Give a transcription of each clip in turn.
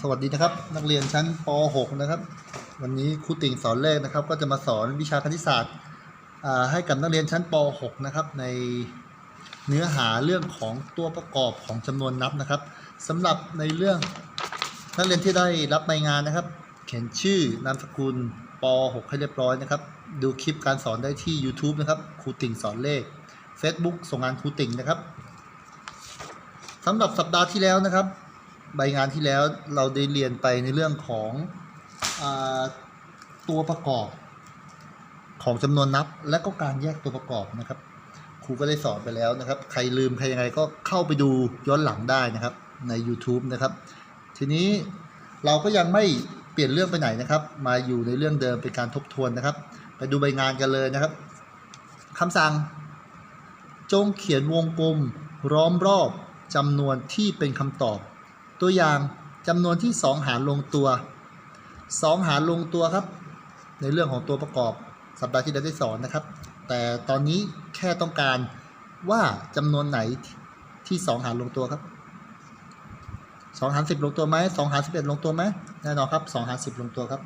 สวัสดีนะครับนักเรียนชั้นป .6 นะครับ วันนี้ครูติ่งสอนเลขนะครับ ก็จะมาสอนวิชาคณิตศาสตร์ให้กับนักเรียนชั้นป .6 นะครับ ในเนื้อหาเรื่องของตัวประกอบของจำนวนนับนะครับสำหรับในเรื่องนักเรียนที่ได้รับใบงานนะครับ เขียนชื่อนามสกุลป .6 ให้เรียบร้อยนะครับ ดูคลิปการสอนได้ที่ YouTube นะครับครูติ่งสอนเลข Facebook ส่งงานครูติ่งนะครับสำหรับสัปดาห์ที่แล้วนะครับ ใบงานที่แล้วเราได้เรียนไปในเรื่องของอตัวประกอบของจำนวนนับ และก็การแยกตัวประกอบนะครับ ครูก็ได้สอนไปแล้วนะครับ ใครลืมใครยังไงก็เข้าไปดูย้อนหลังได้นะครับใน YouTube นะครับ ทีนี้เราก็ยังไม่เปลี่ยนเรื่องไปไหนนะครับ มาอยู่ในเรื่องเดิมเป็นการทบทวนนะครับ ไปดูใบงานกันเลยนะครับคำสั่ง จงเขียนวงกลมล้อมรอบจำนวนที่เป็นคำตอบ ตัวอย่างจำนวนที่ 2 หารลงตัว 2 หารลงตัวครับ ในเรื่องของตัวประกอบสัปดาห์ที่ได้สอนนะครับ แต่ตอนนี้แค่ต้องการว่าจำนวนไหนที่ 2 หารลงตัวครับ 2 หาร 10 ลงตัวไหม2หาร 11 ลงตัวไหมแน่นอนครับ 2 หาร 10 ลงตัวครับ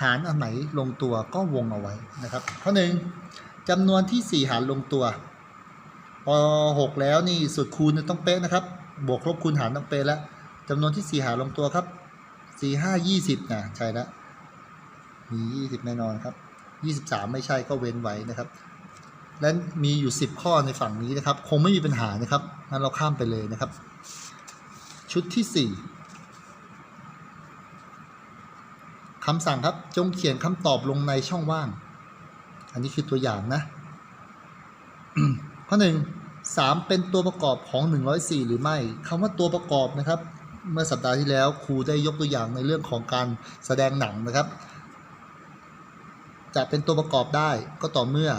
หารอันไหนลงตัวก็วงเอาไว้นะครับ ข้อหนึ่งจำนวนที่ 4 หารลงตัวพอ6แล้วนี่สูตรคูณต้องเป๊ะนะครับ บวกลบคูณหารต้องเป๊ะแล้วจำนวนที่ 4 หารลงตัวครับ 4 5 20นะใช่แล้วมี 20 แน่นอนครับ 23 ไม่ใช่ก็เว้นไว้นะครับ และมีอยู่ 10 ข้อในฝั่งนี้นะครับ คงไม่มีปัญหานะครับงั้นเราข้ามไปเลยนะครับ ชุดที่ 4คำสั่งครับจงเขียนคำตอบลงในช่องว่าง อันนี้คือตัวอย่างนะ ข้อหนึ่ง สามเป็นตัวประกอบของ 104 หรือไม่คำว่าตัวประกอบนะครับ เมื่อสัปดาห์ที่แล้วครูได้ยกตัวอย่างในเรื่องของการแสดงหนังนะครับ จะเป็นตัวประกอบได้ก็ต่อเมื่อ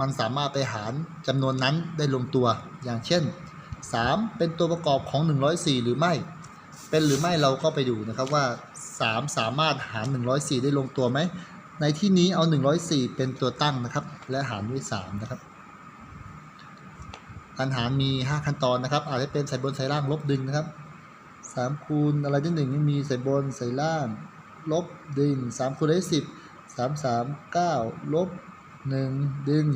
มันสามารถไปหารจำนวนนั้นได้ลงตัวอย่างเช่น 3 เป็นตัวประกอบของ 104 หรือไม่ เป็นหรือไม่เราก็ไปดูนะครับว่า 3 สามารถหาร 104 ได้ลงตัวไหม ในที่นี้เอา 104 เป็นตัวตั้งนะครับ และหารด้วย 3 นะครับ การหารมี 5 ขั้นตอนนะครับ อาจจะเป็นใส่บนใส่ล่างลบดึงนะครับ3คูณอะไรที่หนึ่งมีใส่บนใส่ล่าง ลบดึง3คูณได้10 3 3 9ลบ1ดึง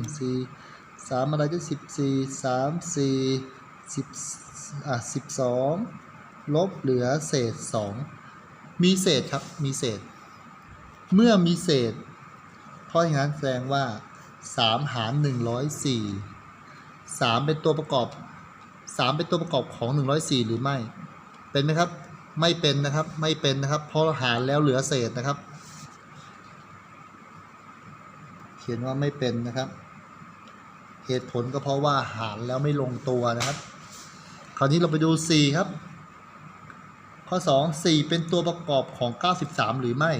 4 3อะไรได้14 3 4 10อะ12ลบเหลือเศษ2มีเศษครับมีเศษ เมื่อมีเศษ เพราะงนั้นแสดงว่า3หาร104 3 เป็นตัวประกอบ 3 เป็นตัวประกอบของ 104 หรือไม่ เป็นไหมครับ ไม่เป็นนะครับ ไม่เป็นนะครับ เพราะหารแล้วเหลือเศษนะครับ เขียนว่าไม่เป็นนะครับ เหตุผลก็เพราะว่าหารแล้วไม่ลงตัวนะครับ คราวนี้เราไปดู 4 ครับ ข้อ 2 4 เป็นตัวประกอบของ 93 หรือไม่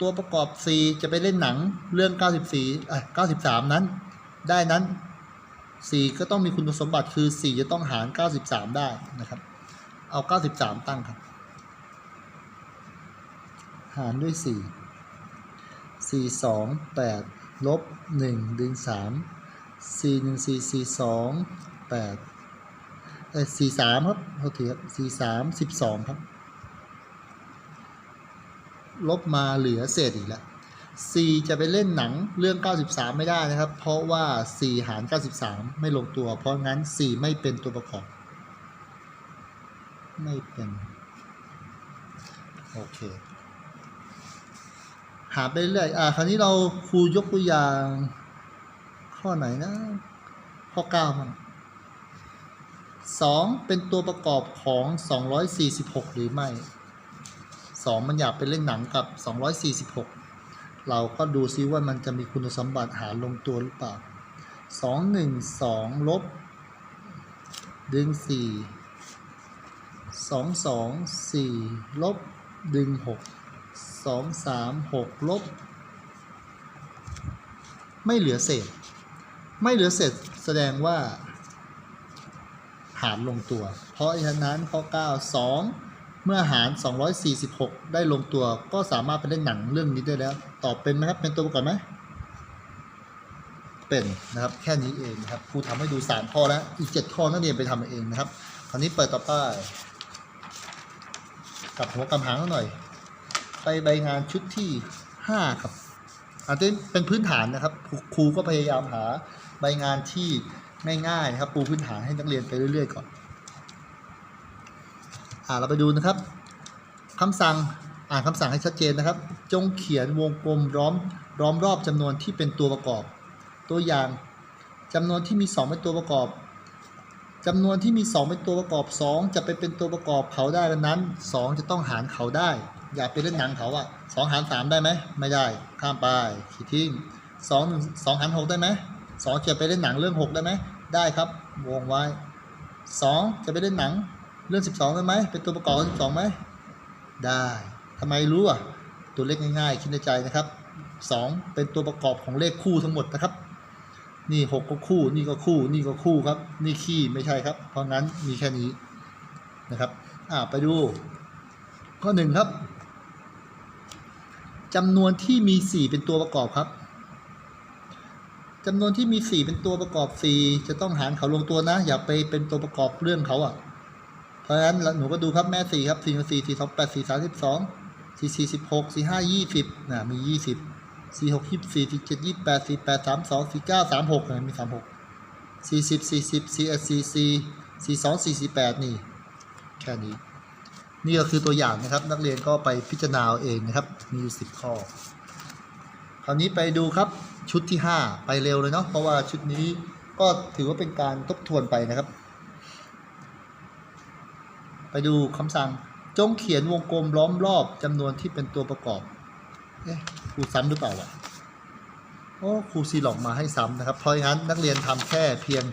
ตัวประกอบ 4 จะไปเล่นหนังเรื่อง 94อะ93 นั้น ได้นั้น 4 ก็ต้องมีคุณสมบัติคือ 4 จะต้องหาร 93 ได้นะครับ เอา 93 ตั้งครับ หารด้วย 4 4 2 8ลบ1ดึง3 4 1 4 4 2 8เอ้ย43 ครับโทษทีครับ43 12 ครับ ลบมาเหลือเศษอีกแล้ว 4จะไปเล่นหนังเรื่อง 93 ไม่ได้นะครับ เพราะว่า 4 หาร 93 ไม่ลงตัว เพราะงั้น4ไม่เป็นตัวประกอบ ไม่เป็น โอเค หาไปเรื่อย อ่า คราวนี้เราครูยกตัวอย่าง ข้อไหนนะ ข้อ 9มันสองเป็นตัวประกอบของ 246 หรือไม่ 2 มันอยากไปเล่นหนังกับ 246 เราก็ดูซิว่ามันจะมีคุณสมบัติหารลงตัวหรือเปล่า 2 1 2 ลบ ดึง 4 2 2 4 ลบ ดึง 6 2 3 6 ลบ ไม่เหลือเศษ ไม่เหลือเศษแสดงว่า หารลงตัว เพราะฉะนั้นข้อ 9 2 เมื่อหาร 246 ได้ลงตัวก็สามารถไปเล่นหนังเรื่องนี้ได้แล้ว ตอบเป็นไหมครับ เป็นตัวประกอนไหม เป็นนะครับ แค่นี้เองนะครับ ครูทำให้ดู 3 ข้อแล้ว อีก 7 ข้อนักเรียนไปทำเองนะครับ คราวนี้เปิดต่อไปกับหัวกำหางหน่อย ไปใบงานชุดที่ห้าครับอันนี้เป็นพื้นฐานนะครับครูครูก็พยายามหาใบงานที่ง่ายๆนะครับ ปูพื้นฐานให้นักเรียนไปเรื่อยๆก่อน อ่าเราไปดูนะครับคำสั่งอ่านคำสั่งให้ชัดเจนนะครับ จงเขียนวงกลมล้อมล้อมรอบจำนวนที่เป็นตัวประกอบ ตัวอย่างจำนวนที่มี 2 เป็นตัวประกอบจำนวนที่มี 2 เป็นตัวประกอบ 2 จะไปเป็นตัวประกอบเขาได้ดังนั้น 2 จะต้องหารเขาได้ อย่าไปเล่นหนังเขาอะ2หาร 3 ได้ไหมไม่ได้ ข้ามไปขีดทิ้ง2 1 2หาร 6 ได้ไหม2จะไปเล่นหนังเรื่อง 6 ได้ไหมได้ครับวงไว้ 2 จะไปเล่นหนัง เรื่อง12ได้ไหมเป็นตัวประกอบของ12ไหมได้ทำไมรู้อะตัวเลขง่ายๆคิดในใจนะครับ 2 เป็นตัวประกอบของเลขคู่ทั้งหมดนะครับ นี่6ก็คู่ นี่ก็คู่ นี่ก็คู่ครับ นี่ขี้ไม่ใช่ครับ เพราะงั้นมีแค่นี้นะครับอ่าไปดู ข้อหนึ่งครับจำนวนที่มี 4 เป็นตัวประกอบครับจำนวนที่มี 4 เป็นตัวประกอบ 4 จะต้องหารเขาลงตัวนะ อย่าไปเป็นตัวประกอบเรื่องเขาอะ เพราะฉะนั้นหนูก็ดูครับแม่4ครับ4 4 4 2 8 4 3 2 4 4 16 4 5 20นะมี20 4 6 24 4 7 28 4 8 3 2 4 9 3 6นะมี36 40 40 4 4 4 42 48นี่ แค่นี้ นี่ก็คือตัวอย่างนะครับ นักเรียนก็ไปพิจารณาเอาเองนะครับ มีอยู่10ข้อ คราวนี้ไปดูครับชุดที่5ไปเร็วเลยเนาะเพราะว่าชุดนี้ก็ถือว่าเป็นการทบทวนไปนะครับ ไปดูคำสั่งจงเขียนวงกลมล้อมรอบจำนวนที่เป็นตัวประกอบเอ๊ะครูซ้ำหรือเปล่าวะโอ้ครูซีหลอกมาให้ซ้ำนะครับ เพราะงั้นนักเรียนทำแค่เพียง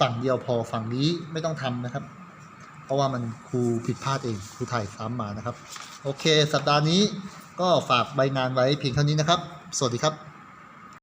ฝั่งเดียวพอฝั่งนี้ไม่ต้องทำนะครับ เพราะว่ามันครูผิดพลาดเองครูถ่ายซ้ำมานะครับ โอเค สัปดาห์นี้ก็ฝากใบงานไว้เพียงเท่านี้นะครับ สวัสดีครับ